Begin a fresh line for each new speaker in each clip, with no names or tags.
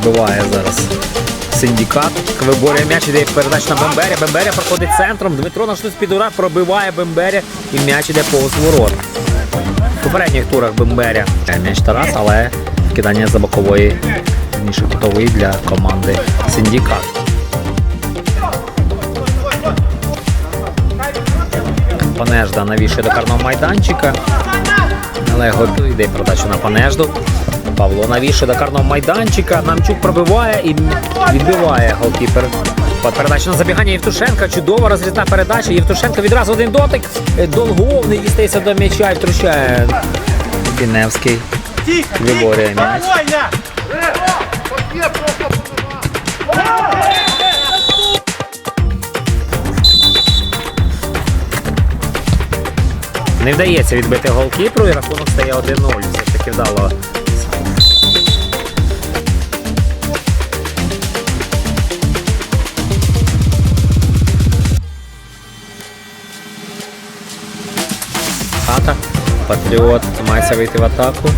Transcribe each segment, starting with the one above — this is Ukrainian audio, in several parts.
пробиває зараз. Синдикат виборює м'яч, іде передача на Бемберя. Бемберя проходить центром. Дмитро на штуц під удар пробиває Бемберя і м'яч іде повз ворот. В попередніх турах Бемберя м'яч Тарас, але кидання за бокової ніж кутовий для команди Синдикат. Панежда навішує до карного майданчика. Але йде передача на Панежду. Павло навішує до карного майданчика. Намчук пробиває і відбиває голкіпер. Передача на забігання Євтушенка. Чудова розрізна передача. Євтушенко відразу один дотик. Долгов не дістається до м'яча і втручає. Піневський виборює м'яч. Не вдається відбити голкіпру і рахунок стає 1-0. Все ж таки вдало. Хата. Патріот намагається вийти в атаку.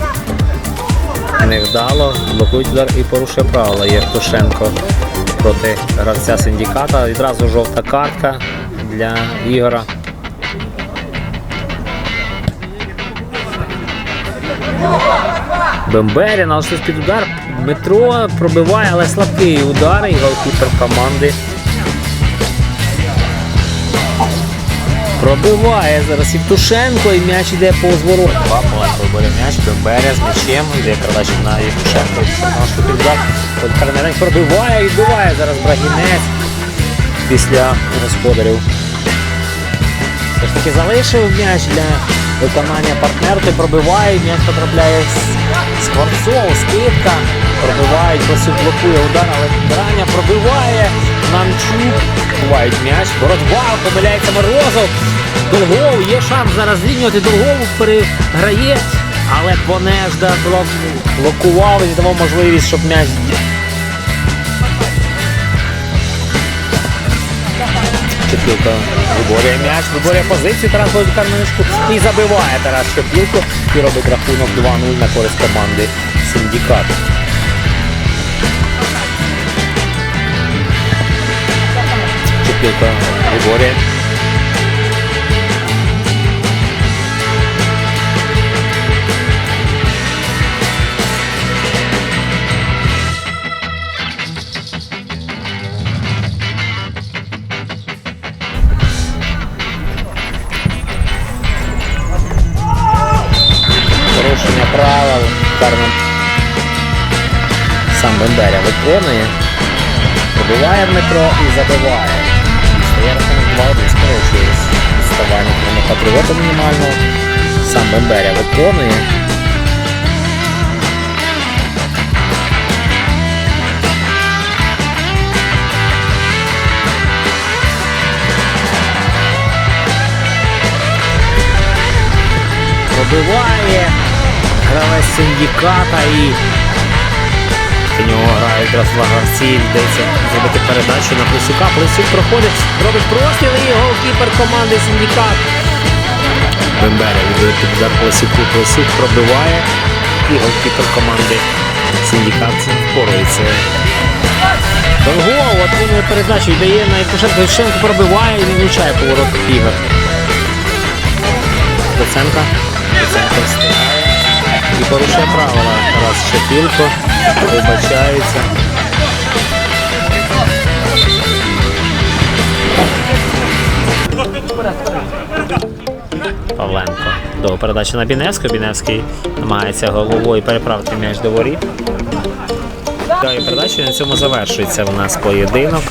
Невдало. Блокують удар і порушує правила Євтушенко проти гравця синдиката. Відразу жовта картка для Ігора. Бембері налишився під удар. Дмитро пробиває, але слабкий удар і голкіпер команди. Пробиває зараз Євтушенко і м'яч йде по зворот. Маленько виборює м'яч, Бемберя з м'ячем, йде передача на Євтушенко. Євтушенко під удар. Карнерень пробиває, відбиває зараз Брагінець після господарів. Все ж таки залишив м'яч для виконання партнеру, той пробиває, м'яч потрапляє Скворцов, скидка. Пробивають, Василь блокує удар, але Драня пробиває. Намчук. Бувають м'яч. Боротьба, помиляється Морозов. Долгов, є шанс зараз зрівнювати Долгову, переграє. Але Понежда блок, блокував і давав можливість, щоб м'яч Шепілко виборює м'яч, виборює позицію, Тарас ходить карманишку і забиває Тарас Шепілку і робить рахунок 2-0 на користь команди Синдикат. Чепілка виборює. Правил. Сам Бендеря виконує. Пробиває Дмитро і забиває. Стає рахунок 2-1, скорочує відставання на патріота мінімально. Сам Бемберя виконує. Пробиває гравець синдиката і у нього грають якраз гравці, йдеться зробити передачу на Плесюка. Плесюк проходить, робить простріл і голкіпер команди Синдикат. Бемберя віддає під удар Плесюку. Плесюк пробиває і голкіпер команди Синдикат впорається. Долгов отримує передачу, віддає на Євтушенко. Євтушенко пробиває і не поворот ігор. Доценко. Доценко встигає. Порушує правила. Тарас Шепілко вибачається. Павленко. До передачі на Біневського. Біневський намагається головою переправити м'яч до воріт. Передача на цьому завершується у нас поєдинок.